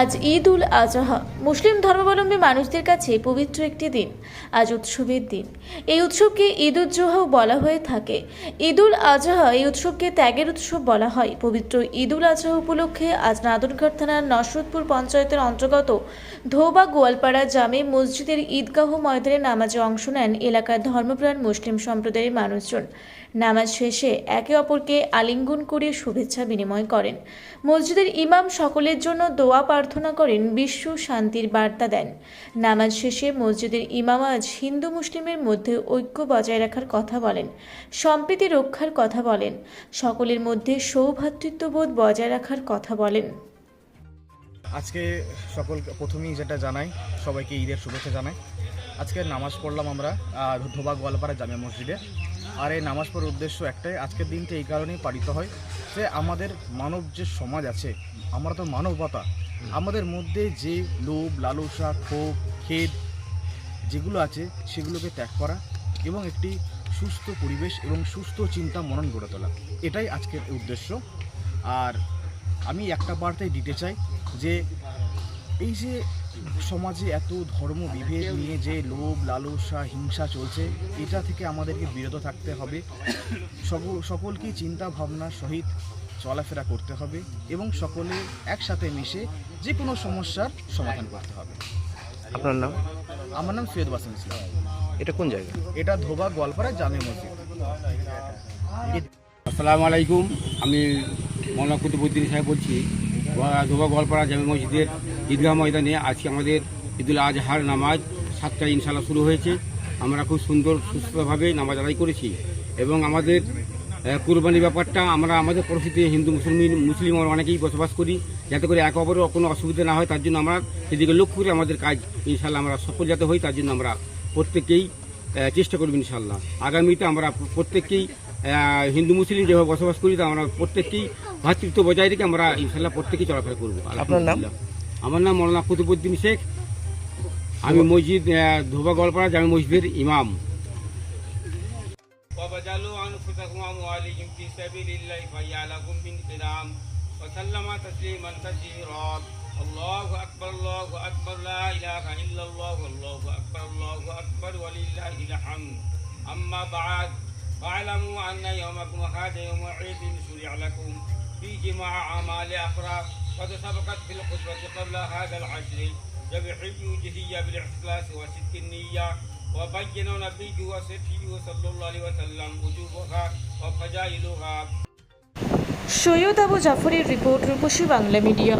আজ ঈদ উল আজহা। মুসলিম ধর্মাবলম্বী মানুষদের কাছে পবিত্র একটি দিন, আজ উৎসবের দিন। এই উৎসবকে ঈদ উজ্জোহাও বলা হয়ে থাকে। ঈদ উল আজহা এই উৎসবকে ত্যাগের উৎসব বলা হয়। পবিত্র ঈদ উল আজহা উপলক্ষে আজ নাদনঘাট থানার নসরতপুর পঞ্চায়েতের অন্তর্গত ধোবা গোয়ালপাড়া জামে মসজিদের ঈদগাহ ময়দানে নামাজে অংশ নেন এলাকার ধর্মপ্রাণ মুসলিম সম্প্রদায়ের মানুষজন। নামাজ শেষে একে অপরকে আলিঙ্গন করে শুভেচ্ছা বিনিময় করেন। মসজিদের ইমাম সকলের জন্য দোয়া প্রার্থনা করেন বিশ্ব শান্তির বার্তা দেন। নামাজ শেষে মসজিদের ইমাম আজ হিন্দু মুসলিমের মধ্যে ঐক্য বজায় রাখার কথা বলেন, সম্প্রীতি রক্ষার কথা বলেন, সকলের মধ্যে সৌভ্রাতৃত্ববোধ বজায় রাখার কথা বলেন। আজকে সকল প্রথমেই যেটা জানাই, সবাইকে ঈদের শুভেচ্ছা জানাই। আজকে নামাজ পড়লাম আমরা ধোবা গোয়ালপাড়া জামে মসজিদে। আর এই নামাজ পড়ার উদ্দেশ্য একটাই, আজকের দিনটা এই কারণেই পালিত হয় যে আমাদের মানব যে সমাজ আছে, আমরা তো মানবতা আমাদের মধ্যে যে লোভ, লালসা, ক্ষোভ, খেদ যেগুলো আছে, সেগুলোকে ত্যাগ করা এবং একটি সুস্থ পরিবেশ এবং সুস্থ চিন্তা মনন গড়ে তোলা। এটাই আজকের উদ্দেশ্য। আর আমি একটা বার্তাই দিতে চাই যে এই যে সমাজে এত ধর্ম বিভেদ নিয়ে যে লোভ, লালসা, হিংসা চলছে, এটা থেকে আমাদেরকে বিরত থাকতে হবে। সকল সকলকেই চিন্তা ভাবনার সহিত চলাফেরা করতে হবে এবং সকলে একসাথে মিশে যে কোনো সমস্যার সমাধান করতে হবে। আপনার নাম? আমার নাম সৈয়দ বাসিম ইসলাম। এটা কোন জায়গা? এটা ধোবা গোয়ালপাড়া জামে মসজিদ। আসসালামু আলাইকুম। আমি মৌলানা কুতুবুদ্দিন সাহেব বলছি। ধোবা গোয়ালপাড়া জামে মসজিদের ঈদগাহ ময়দানে আজকে আমাদের ঈদুল আজহার নামাজ সাতটায় ইনশাল্লাহ শুরু হয়েছে। আমরা খুব সুন্দর সুস্থভাবে নামাজ আদায় করেছি এবং আমাদের কুরবানির ব্যাপারটা আমরা আমাদের পরিস্থিতি হিন্দু মুসলিম মুসলিম আমরা অনেকেই বসবাস করি। যাতে করে একে অপরের কোনো অসুবিধা না হয় তার জন্য আমরা সেদিকে লক্ষ্য করে আমাদের কাজ ইনশাল্লাহ আমরা সফল যাতে হই তার জন্য আমরা প্রত্যেকেই চেষ্টা করব ইনশাল্লাহ আগামীতে আমরা প্রত্যেককেই হিন্দু মুসলিম যেভাবে বসবাস করি তা আমরা প্রত্যেককেই ভ্রাতৃত্ব বজায় রেখে আমরা ইনশাল্লাহ প্রত্যেকেই চলাফেরা করব। আপনার নাম? আমার নাম মৌলানা কুতুবুদ্দিন শেখ। আমি মসজিদ ধোবা গলপাড়া জামি মসজিদের ইমাম। وبجلوا أنفسكم وأموالهم في سبيل الله فيعلكم بانقدام وسلم تسليما كثيرا. الله أكبر الله أكبر لا إله إلا الله الله أكبر الله أكبر ولله الحمد. أما بعد فاعلموا أن يومكم هذا يوم عيد شرع لكم. فيه مع أعمال أخرى قد سبقت في الخطبة قبل هذا العشر. بحج وجهية بالإخلاص وصدق النية. وبين نبيه وسفيه صلى الله عليه وسلم وجوبها وفجائلها সৈয়দ আবু জাফরের রিপোর্ট রূপসী বাংলা মিডিয়া